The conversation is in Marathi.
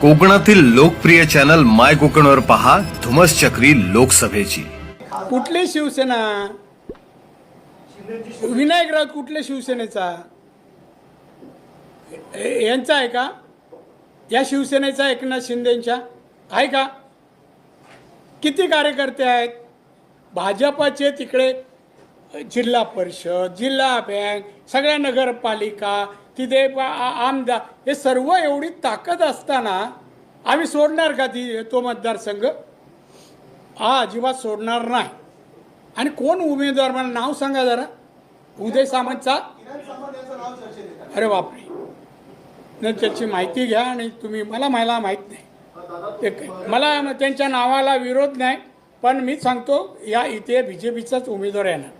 कोकणातील लोकप्रिय चॅनल माय कोकणवर पहा धुमस चक्री लोकसभेची. कुठली शिवसेना? विनायक राऊत कुठल्या शिवसेनेचा? हे- यांचा आहे का? या शिवसेनेचा एकनाथ शिंदेंच्या? आहे का? किती कार्यकर्ते आहेत? भाजपाचे तिकडे जिल्हा परिषद जिल्हा बँक सगळ्या नगरपालिका तिथे प- आ- आमदार हे सर्व एवढी ताकद असताना आम्ही सोडणार का ती तो मतदारसंघ? हा अजिबात सोडणार नाही. आणि कोण उमेदवार मला नाव सांगा जरा. उदय सामंतचा अरे बापरे. न त्याची माहिती घ्या आणि तुम्ही मला मला माहीत नाही. ते काय. मला त्यांच्या नावाला विरोध नाही पण मी सांगतो या इथे बी जे पीचाच उमेदवार येणार